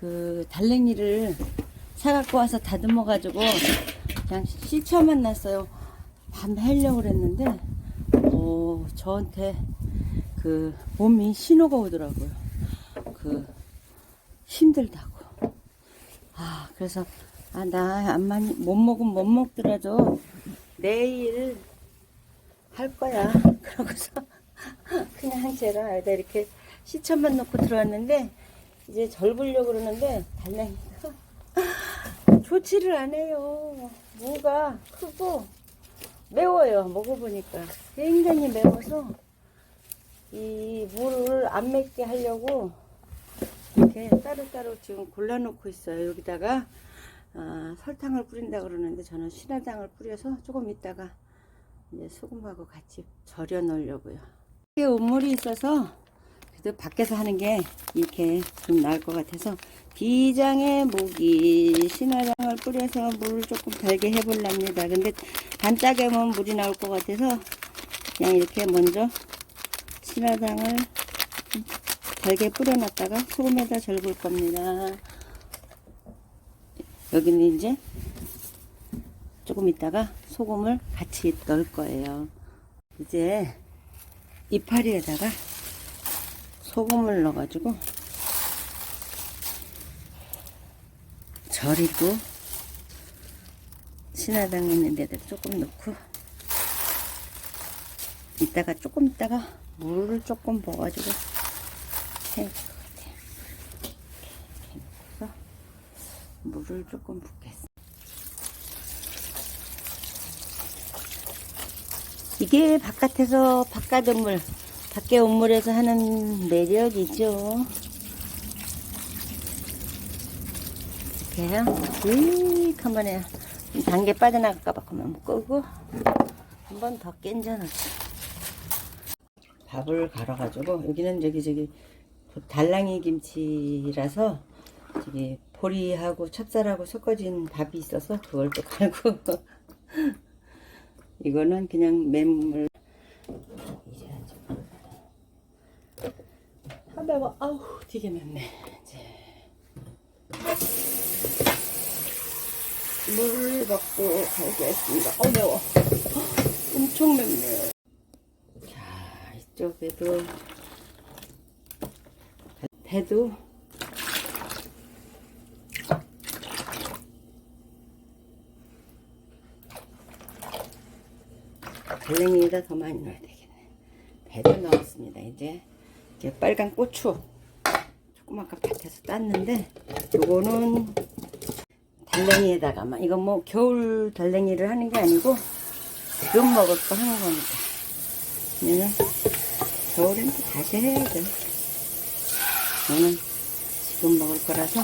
그 달랭이를 사갖고 와서 다듬어 가지고 그냥 시쳐만 놨어요. 밤에 하려고 그랬는데, 어, 저한테 그 몸이 신호가 오더라고요. 그 힘들다고. 아, 그래서 아, 나 안 많이 못 먹으면 못 먹더라도 내일 할 거야. 그러고서 그냥 제가 이렇게 시천만 넣고 들어왔는데 이제 절 보려고 그러는데 달랑이가 좋지를 않아요. 무가 크고 매워요. 먹어보니까 굉장히 매워서 이 물을 안 맵게 하려고 이렇게 따로따로 지금 골라놓고 있어요. 여기다가 아, 설탕을 뿌린다 그러는데 저는 신화당을 뿌려서 조금 있다가 이제 소금하고 같이 절여 놓으려고요. 이게 온물이 있어서 그래도 밖에서 하는 게 이렇게 좀 나을 것 같아서 비장의 모기 신화당을 뿌려서 물을 조금 달게 해볼랍니다. 근데 반짝에 하면 물이 나올 것 같아서 그냥 이렇게 먼저 신화당을 달게 뿌려놨다가 소금에다 절굴 겁니다. 여기는 이제 조금 있다가 소금을 같이 넣을 거예요. 이제 이파리에다가 소금을 넣어가지고 절이고 신화당 있는 데다 조금 넣고 이따가 조금 있다가 물을 조금 부어가지고 될것 같아요. 이렇게 넣고서 물을 조금 붓겠습니다. 이게 바깥에서 바깥 음물, 밖에 음물에서 하는 매력이죠. 이렇게 해요. 익 한번 해요. 단계 빠져나갈까봐 그러면 끄고 한 번 더 깬져놓지. 밥을 갈아가지고 여기는 저기 저기 달랑이 김치라서 저기 보리하고 찹쌀하고 섞어진 밥이 있어서 그걸 또 갈고 이거는 그냥 맨물 300원. 아우, 되게 맵네. 이제. 물을 받고 가겠습니다. 어, 매워. 엄청 맵네. 자, 이쪽에도. 배도. 달랭이에다 더 많이 넣어야 되겠네. 배도 넣었습니다, 이제. 이렇게 빨간 고추 조금 아까 밭에서 땄는데 요거는 달랭이에다가만 이건 뭐 겨울 달랭이를 하는 게 아니고 지금 먹을 거 하는 거니까 얘는 겨울엔 또 다시 해야죠. 저는 지금 먹을 거라서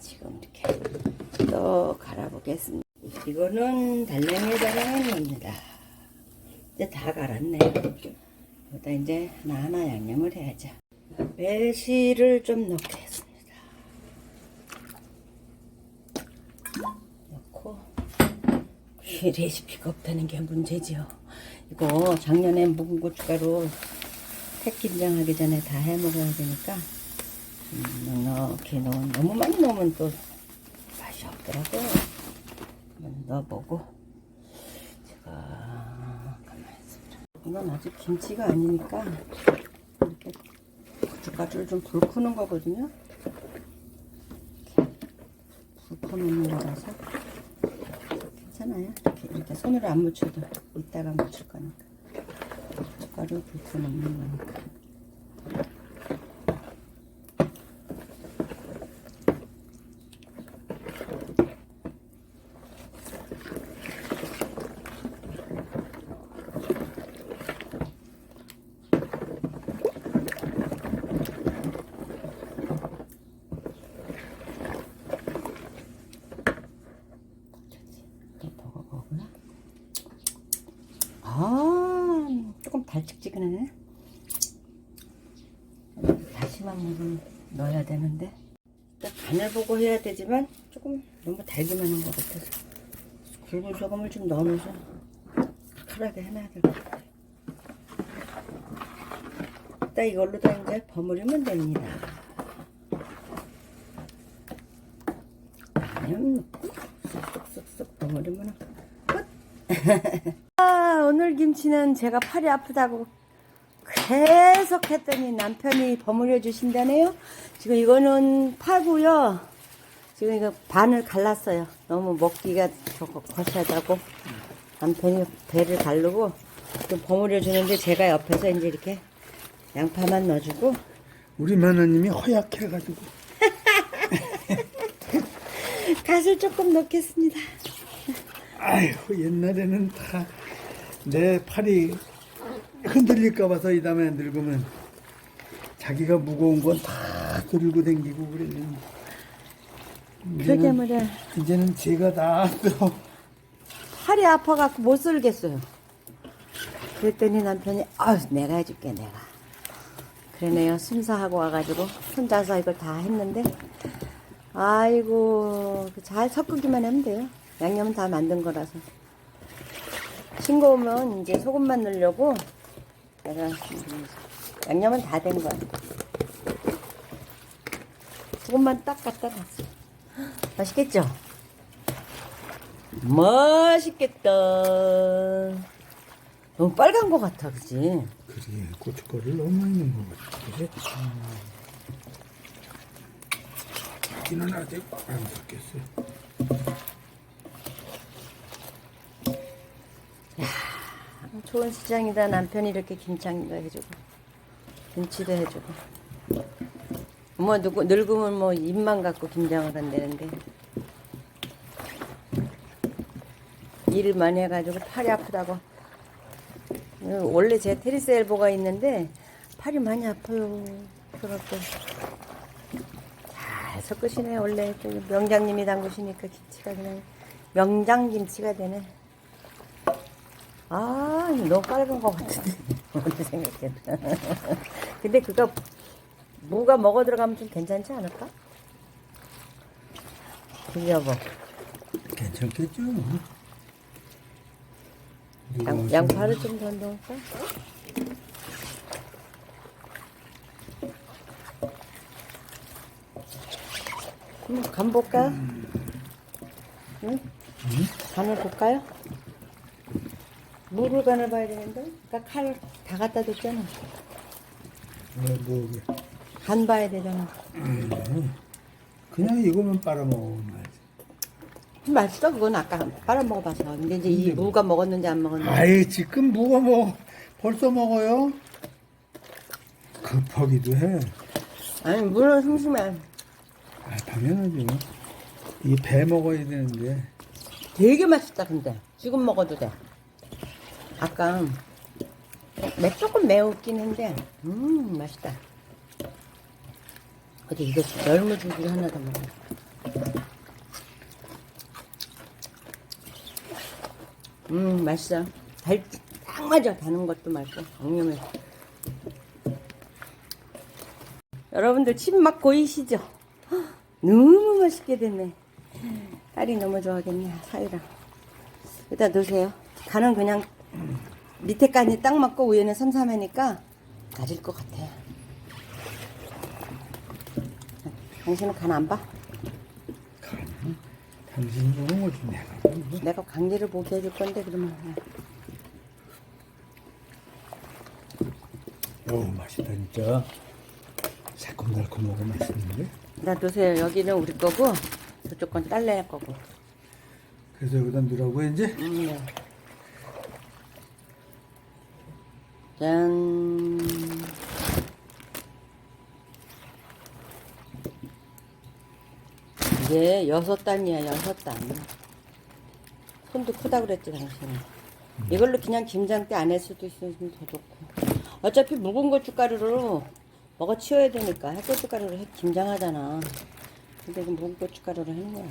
지금 이렇게 또 갈아보겠습니다. 이거는 달랭이에다가 넣습니다. 이제 다 갈았네요. 이제 하나하나 양념을 해야죠. 매실을 좀 넣겠습니다. 넣고 이 레시피가 없다는 게 문제지요. 이거 작년에 묵은 고춧가루 택김장 하기 전에 다 해 먹어야 되니까 음, 이렇게 넣으면 너무 많이 넣으면 또 맛이 없더라고요. 넣어보고 제가 가만히 있습니다. 이건 아직 김치가 아니니까 이렇게 고춧가루를 좀불 푸는 거거든요. 이렇게 불 푸는 거라서 괜찮아요. 이렇게, 이렇게 손으로 안 묻혀도 이따가 묻힐 거니까 고춧가루 불 푸는 거니까. 또 먹어보구나. 아, 조금 달짝지근하네. 다시마 물을 넣어야 되는데, 간을 보고 해야 되지만, 조금 너무 달기만 한 것 같아서, 굵은 소금을 좀 넣어놓어서, 칼칼하게 해놔야 될 것 같아요. 여기다 이걸로 다 이제 버무리면 됩니다. 그냥 쓱쓱쓱쓱 버무리면 끝. 아, 오늘 김치는 제가 팔이 아프다고 계속 했더니 남편이 버무려 주신다네요. 지금 이거는 파고요. 지금 이거 반을 갈랐어요. 너무 먹기가 저거 거시하다고 남편이 배를 가르고 좀 버무려 주는데 제가 옆에서 이제 이렇게 양파만 넣어주고 우리 마누님이 허약해가지고 갓을 조금 넣겠습니다. 아유 옛날에는 다 내 팔이 흔들릴까 봐서 이 다음에 늙으면 자기가 무거운 건 다 들고 댕기고 그랬는데 그러게 이제는, 말이야. 이제는 제가 다 팔이 아파갖고 못 쓸겠어요. 그랬더니 남편이 아 내가 해줄게 내가. 그러네요. 순사하고 와가지고 혼자서 이걸 다 했는데 아이고 잘 섞기만 하면 돼요. 양념은 다 만든 거라서. 싱거우면 이제 소금만 넣으려고 내가 음, 양념은 다 된 거야. 소금만 딱 갖다 놨어. 맛있겠죠? 맛있겠다. 너무 빨간 것 같아, 그지? 그래 고춧가루를 너무 많이 넣은 것 같아 그래? 자기는 아직 안 섞였어 좋은 시장이다. 남편이 이렇게 김장도 해주고, 김치도 해주고. 뭐, 누구, 늙으면 뭐, 입만 갖고 김장을 한다는데. 일을 많이 해가지고 팔이 아프다고. 원래 제 테니스 엘보가 있는데, 팔이 많이 아파요. 그렇고. 잘 섞으시네. 원래 저기 명장님이 담그시니까 김치가 그냥 명장 김치가 되네. 아, 너무 빨간 것 같은데. 어떻게 생각해도. 근데 그거, 무가 먹어 들어가면 좀 괜찮지 않을까? 그게 여보. 괜찮겠죠 양, 양파를 좀더 넣을까? 그럼 간 볼까요? 응? 간을 볼까요? 물을 간을 봐야 되는데? 아까 칼 다 갖다 뒀잖아. 왜 뭐, 간 봐야 되잖아. 그냥 이거만 빨아먹으면 알지 맛있어? 그건 아까 빨아 먹어봐서. 근데 이제 이 무가 먹었는지 안 먹었는지. 아이 지금 뭐가 뭐 벌써 먹어요? 급하기도 해. 아니, 물은 슴슴해. 아 당연하죠. 이배 먹어야 되는데 되게 맛있다, 근데. 지금 먹어도 돼. 아까, 매, 조금 매웠긴 한데, 음, 맛있다. 어디 이거 열무줄기 하나 더 먹어. 음, 맛있어. 달, 딱 맞아. 다는 것도 맛있고, 양념에. 여러분들 침막 고이시죠? 헉, 너무 맛있게 됐네. 딸이 너무 좋아하겠네, 사이랑. 여기다 넣으세요. 간은 그냥 밑에 간이 딱 맞고 위에는 삼삼하니까 맞을 것 같아요. 당신은 간 안 봐? 당신이 보는 거지 내가. 내가 강제를 보게 해줄 건데, 그러면. 어우 맛있다 진짜. 새콤달콤하고 맛있는데. 나 넣으세요. 여기는 우리 거고, 저쪽 건 딸내 거고. 그래서 여기다 넣으라고 이제. 음, 네. 짠. 이게 여섯 단이야, 여섯 단. 손도 크다 그랬지, 당신은. 이걸로 그냥 김장 때안 했을 수도 있으면 더 좋고. 어차피 묵은 고춧가루로 먹어 치워야 되니까 햇고춧가루로 해- 김장하잖아. 근데 그 묵은 고춧가루로 하는 거야.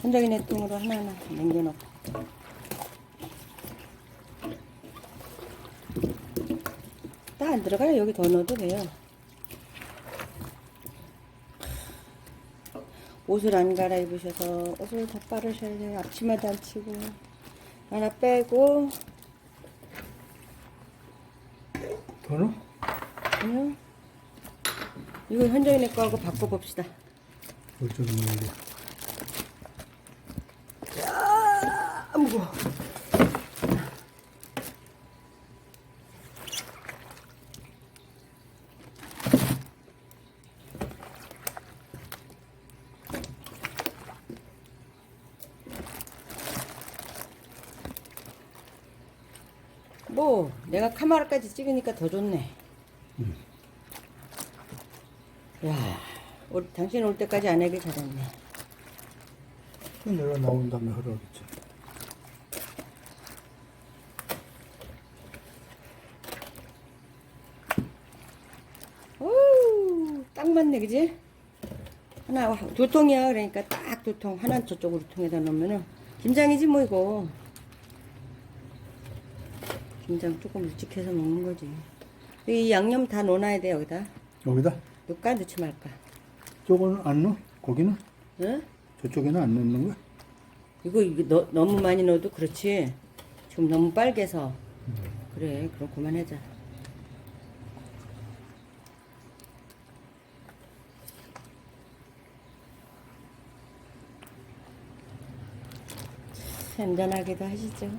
선정이네 뚱으로 하나하나 남겨놓고. 딱 안 들어가요. 여기 더 넣어도 돼요. 옷을 안 갈아입으셔서 옷을 더 빠르셔야 돼요. 앞치마도 안 치고. 하나 빼고, 더 넣어? 아니요. 이거 현정이네 거하고 바꿔봅시다. 어쩌면 이래. 아, 무거워. 뭐 내가 카메라까지 찍으니까 더 좋네. 야, 올, 당신 올 때까지 안 하길 잘했네. 내가 나온 다음에 하라겠지. 오, 딱 맞네, 그지? 하나, 두 통이야. 그러니까 딱 두 통. 하나 저쪽으로 통에다 놓으면은, 김장이지, 뭐, 이거. 김장 조금 일찍 해서 먹는 거지. 이 양념 다 넣어놔야 돼, 여기다. 여기다? 넣을까, 넣지 말까? 저거는 안 넣어? 고기는? 응? 저쪽에는 안 넣는 거야? 이거, 이거 너, 너무 많이 넣어도 그렇지. 지금 너무 빨개서. 그래, 그럼 그만하자. 잔잔하기도 하시죠.